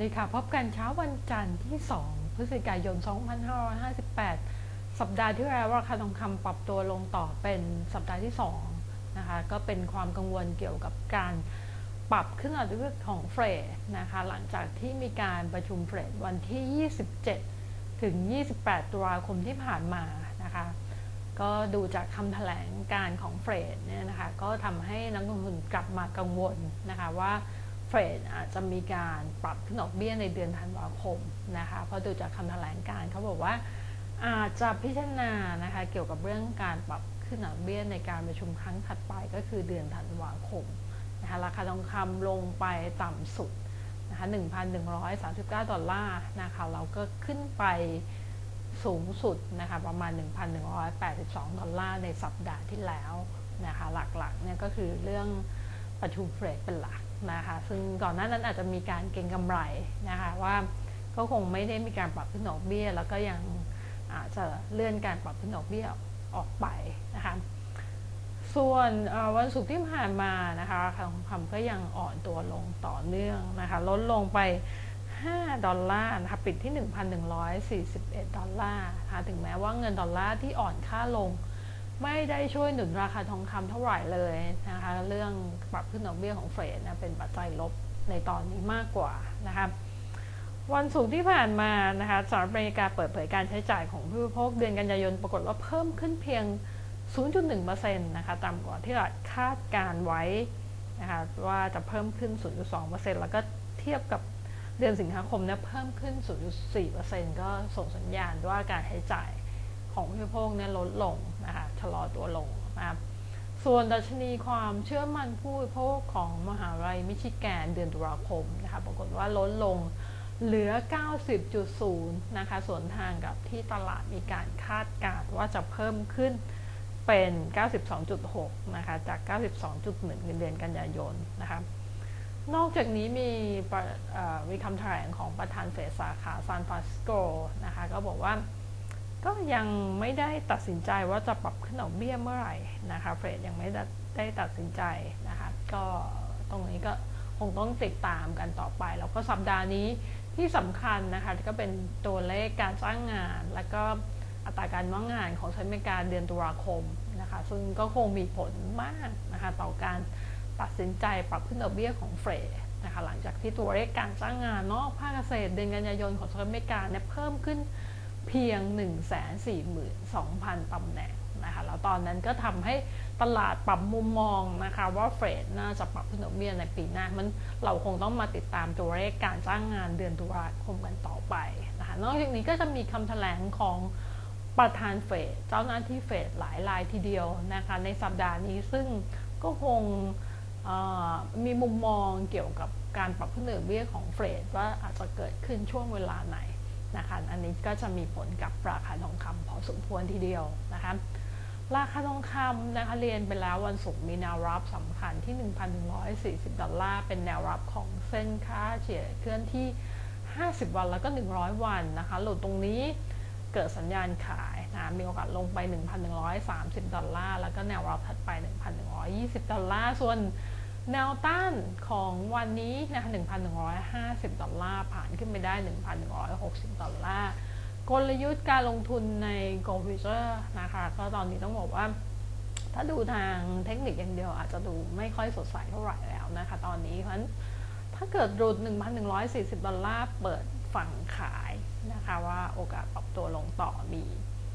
ดีค่ะ พบกันเช้าวันจันทร์ที่ 2 พฤศจิกายน 2558 สัปดาห์ที่แล้วราคาทองคำปรับตัวลงต่อเป็นสัปดาห์ที่2นะคะ ก็เป็นความกังวลเกี่ยวกับการปรับขึ้นอัตราของเฟรดนะคะ หลังจากที่มีการประชุมเฟรดวันที่ 27 ถึง 28 ตุลาคมที่ผ่านมานะคะ ก็ดูจากคำแถลงการของเฟรดเนี่ยนะคะ ก็ทำให้นักลงทุนกลับมากังวลนะคะว่า เฟดอาจจะมีการปรับขึ้นดอกเบี้ยในเดือนธันวาคมนะคะเพราะดูจากคำแถลงการเขาบอกว่าอาจจะพิจารณานะคะเกี่ยวกับเรื่องการปรับขึ้นดอกเบี้ยในการประชุมครั้งถัดไปก็คือเดือนธันวาคมนะคะราคาทองคำลงไปต่ำสุดนะคะ1,139 ดอลลาร์นะคะเราก็ขึ้นไปสูงสุดนะคะประมาณ 1,182 ดอลลาร์ในสัปดาห์ที่แล้วนะคะหลักๆเนี่ยก็คือเรื่องประชุมเฟดเป็นหลัก นะคะซึ่งก่อนหน้านั้นอาจจะมีการเก็งกำไรนะคะว่าก็คงไม่ได้มีการปรับขึ้นดอกเบี้ย แล้วก็ยังอาจจะเลื่อนการปรับขึ้นดอกเบี้ยออกไปนะคะส่วนวันศุกร์ที่ผ่านมานะคะทองคำก็ยังอ่อนตัวลงต่อเนื่องนะคะลดลงไป 5 ดอลลาร์นะคะปิดที่ 1,141 ดอลลาร์นะคะถึงแม้ว่าเงินดอลลาร์ที่อ่อนค่าลง ไม่ได้ช่วยหนุนราคาทองคำเท่าไหร่เลยนะคะ เรื่องปรับขึ้นดอกเบี้ยของเฟดนะเป็นปัจจัยลบในตอนนี้มากกว่านะคะวันศุกร์ที่ผ่านมานะคะสหรัฐอเมริกาเปิดเผยการใช้จ่ายของผู้บริโภคเดือนกันยายนปรากฏว่าเพิ่มขึ้นเพียง 0.1%นะคะต่ำกว่าที่ตลาดคาดการไว้นะคะว่าจะเพิ่มขึ้น 0.2%แล้วก็เทียบกับเดือนสิงหาคมเนี่ยเพิ่มขึ้น 0.4%ก็ส่งสัญญาณว่าการใช้จ่าย ของผู้บริโภคเนี่ยลดลงนะคะชะลอตัวลงนะครับส่วนดัชนีความเชื่อมั่นผู้บริโภคของมหาลัยมิชิแกนเดือนตุลาคมนะคะปรากฏว่าลดลงเหลือ 90.0 นะคะส่วนทางกับที่ตลาดมีการคาดการณ์ว่าจะเพิ่มขึ้นเป็น 92.6 นะคะ จาก 92.1ในเดือนกันยายน นะคะ นอกจากนี้มีมีคำแถลงของประธานเฟดสาขาซานฟรานซิสโกนะคะ ก็บอกว่า ก็ยังไม่ได้ตัดสินใจว่าจะปรับขึ้นดอกเบี้ยเมื่อไหร่นะคะเฟดยังไม่ได้ตัดสินใจนะคะก็ตรงนี้ก็คงต้องติดตามกันต่อไป แล้วก็สัปดาห์นี้ที่สำคัญนะคะก็เป็นตัวเลขการจ้างงาน และก็อัตราการว่างงานของสหรัฐอเมริกาเดือนตุลาคมนะคะซึ่งก็คงมีผลมากนะคะต่อการตัดสินใจปรับขึ้นดอกเบี้ยของเฟดนะคะหลังจากที่ตัวเลขการจ้างงานนอกภาคเกษตรเดือนกันยายนของสหรัฐอเมริกาเนี่ยเพิ่มขึ้น เพียง 142,000 ตำแหน่งนะคะแล้วตอนนั้นก็ทำให้ตลาดปรับมุมมองนะคะว่าเฟดน่าจะปรับขึ้นดอกเบี้ยในปีหน้า มันเราคงต้องมาติดตามตัวเลขการจ้างงานเดือนตุลาคมกันต่อไปนะคะนอกจากนี้ก็จะมีคำแถลงของประธานเฟดเจ้าหน้าที่เฟดหลายรายทีเดียวนะคะในสัปดาห์นี้ซึ่งก็คงมีมุมมองเกี่ยวกับการปรับขึ้นดอกเบี้ยของเฟดว่าอาจจะเกิดขึ้นช่วงเวลาไหน นะคะอันนี้ก็จะมีผลกับราคาทองคำพอสมควรทีเดียวนะคะราคาทองคำนะคะเรียนไปแล้ววันศุกร์มีแนวรับสำคัญที่ 1,140 ดอลลาร์ เป็นแนวรับของเส้นค่าเฉลี่ยเคลื่อนที่ 50 วันแล้วก็ 100 วันนะคะหลุดตรงนี้เกิดสัญญาณขายนะมีโอกาสลงไป 1,130 ดอลลาร์ แล้วก็แนวรับถัดไป 1,120 ดอลลาร์ ส่วน แนวต้านของวันนี้นะคะ1,150 ดอลลาร์ผ่านขึ้นไปได้ 1,160 ดอลลาร์ กลยุทธ์การลงทุนใน Gold Future นะคะ ก็ตอนนี้ต้องบอกว่า ถ้าดูทางเทคนิคอย่างเดียวอาจจะดูไม่ค่อยสดใสเท่าไหร่แล้วนะคะ ตอนนี้เพราะฉะนั้นถ้าเกิดรุด 1,140 ดอลลาร์เปิดฝั่งขายนะคะว่าโอกาสปรับตัวลงต่อมี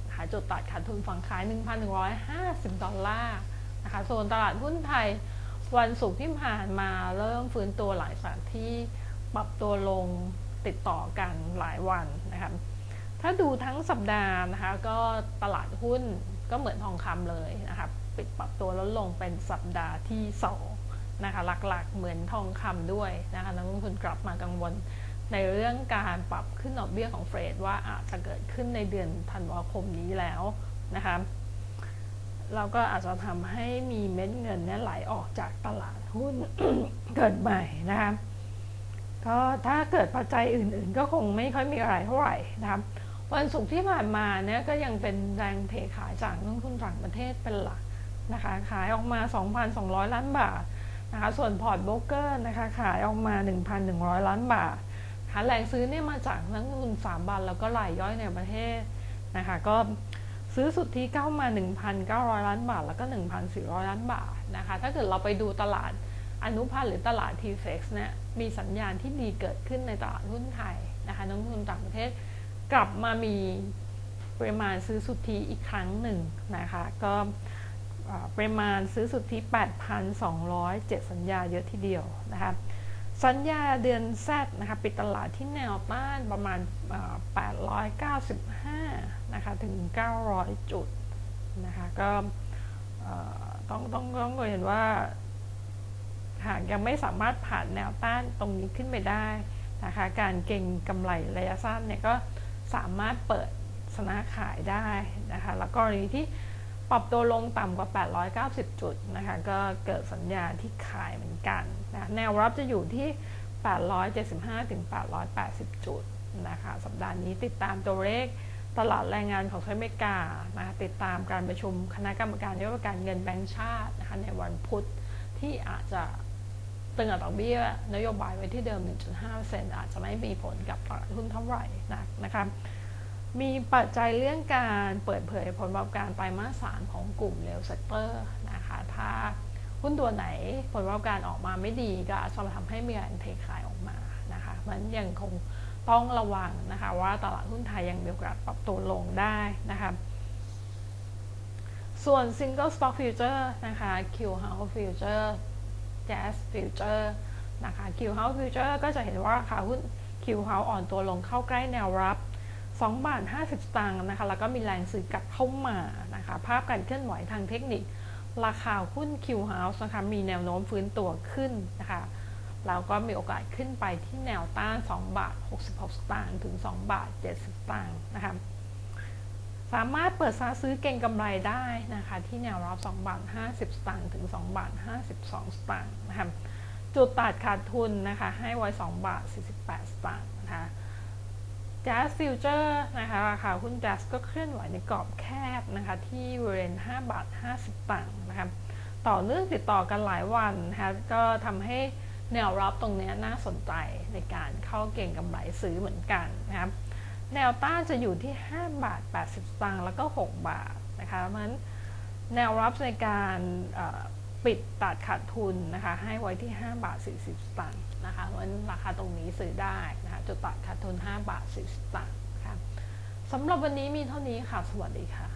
นะคะจุดตัดขาดทุนฝั่งขาย 1,150 ดอลลาร์นะคะส่วนตลาดหุ้นไทย วันศุกร์ที่ผ่านมาเริ่มฟื้นตัวหลายสัตว์ที่ปรับตัวลงติดต่อกันหลายวันนะคะถ้าดูทั้งสัปดาห์นะคะก็ตลาดหุ้นก็เหมือนทองคำเลยนะคะปิดปรับตัวลดลงเป็นสัปดาห์ที่2นะคะหลักๆเหมือนทองคำด้วยนะคะนักลงทุนกลับมากังวลในเรื่องการปรับขึ้นดอกเบี้ยของเฟดว่าอาจจะเกิดขึ้นในเดือนธันวาคมนี้แล้วนะคะ เราก็อาจจะทำให้มีเม็ดเงินนี่ไหลออกจากตลาดหุ้นเกิดใหม่นะคะก็ถ้าเกิดปัจจัยอื่นๆ ก็คงไม่ค่อยมีอะไรเท่าไหร่นะครับวันศุกร์ที่ผ่านมาเนี่ยก็ยังเป็นแรงเทขายจากนักทุนต่างประเทศเป็นหลักนะคะขายออกมา 2,200 ล้านบาทนะคะส่วนพอร์ตโบรกเกอร์นะคะขายออกมา 1,100 ล้านบาทค่ะแรงซื้อเนี่ยมาจากนักลงทุน3บาทแล้วก็รายย่อยในประเทศนะคะก็ ซื้อสุทธิเข้ามา 1,900 ล้านบาท แล้วก็ 1,400 ล้านบาทนะคะ ถ้าเกิดเราไปดูตลาดอนุพันธ์หรือตลาด TFX เนี่ยมีสัญญาณที่ดีเกิดขึ้นในตลาดหุ้นไทยนะคะนักลงทุนต่างประเทศกลับมามีปริมาณซื้อสุทธิอีกครั้งหนึ่งนะคะ ก็ปริมาณซื้อสุทธิ 8,207 สัญญาเยอะทีเดียวนะคะ สัญญาเดือนแซดนะคะปิดตลาดที่แนวต้านประมาณ 895 นะคะถึง 900 จุดนะคะก็ต้องต้องต้องเห็นว่าหากยังไม่สามารถผ่านแนวต้านตรงนี้ขึ้นไปได้นะคะการเก่งกำไรระยะสั้นเนี่ยก็สามารถเปิดสนาขายได้นะคะแล้วกรณีที่ ปรับตัวลงต่ำกว่า 890 จุดนะคะก็เกิดสัญญาณที่ขายเหมือนกันนะแนวรับจะอยู่ที่ 875ถึง880 จุดนะคะสัปดาห์นี้ติดตามตัวเลขตลาดแรงงานของสหรัฐอเมริกานะคะติดตามการประชุมคณะกรรมการนโยบายการเงินแบงก์ชาตินะคะในวันพุธที่อาจจะตึงอัตราเบี้ยนโยบายไว้ที่เดิม 1.5%อาจจะไม่มีผลกับตลาดหุ้นเท่าไหร่นะนะคะ มีปัจจัยเรื่องการเปิดเผยผลประกอบการไตรมาสสามของกลุ่มเรลเซกเตอร์นะคะถ้าหุ้นตัวไหนผลประกอบการออกมาไม่ดีก็อาจจะทำให้มีแรงเทขายออกมานะคะมันยังคงต้องระวังนะคะว่าตลาดหุ้นไทยยังมีโอกาสปรับตัวลงได้นะคะส่วน Single Stock Future นะคะ Q House Future Jazz Future นะคะ Q House Future ก็จะเห็นว่าราคาหุ้น Q House อ่อนตัวลงเข้าใกล้แนวรับ 2บาท50 สตางค์นะคะ แล้วก็มีแรงซื้อกลับเข้ามานะคะ ภาพการเคลื่อนไหวทางเทคนิค ราคาหุ้น Q House นะคะ มีแนวโน้มฟื้นตัวขึ้นนะคะ แล้วก็มีโอกาสขึ้นไปที่แนวต้าน 2 บาท 66 สตางค์ถึง 2 บาท 70 สตางค์นะคะ สามารถเปิดซาซื้อเก่งกำไรได้นะคะ ที่แนวรับ 2 บาท 50 สตางค์ถึง 2 บาท 52 สตางค์นะคะ จุดตัดขาดทุนนะคะ ให้ไว้ 2 บาท 48 สตางค์นะคะ Jazz Future นะคะราคาหุ้น Jazz ก็เคลื่อนไหวในกรอบแคบนะคะที่บริเวณ5บาท50 ตังค์นะคะต่อเนื่องติดต่อกันหลายวันนะคะก็ทำให้แนวรับตรงนี้น่าสนใจในการเข้าเก่งกำไรซื้อเหมือนกันนะครับแนวต้านจะอยู่ที่ 5 บาท 80 ตังค์แล้วก็ 6 บาทนะคะเพราะฉะนั้นแนวรับในการ ปิดตัดขาดทุนนะคะให้ไว้ที่ 5 บาท 40สตางค์นะคะเพราะฉะนั้นราคาตรงนี้ซื้อได้นะคะจุดตัดขาดทุน 5 บาท 40สตางค์ค่ะสำหรับวันนี้มีเท่านี้ค่ะ สวัสดีค่ะ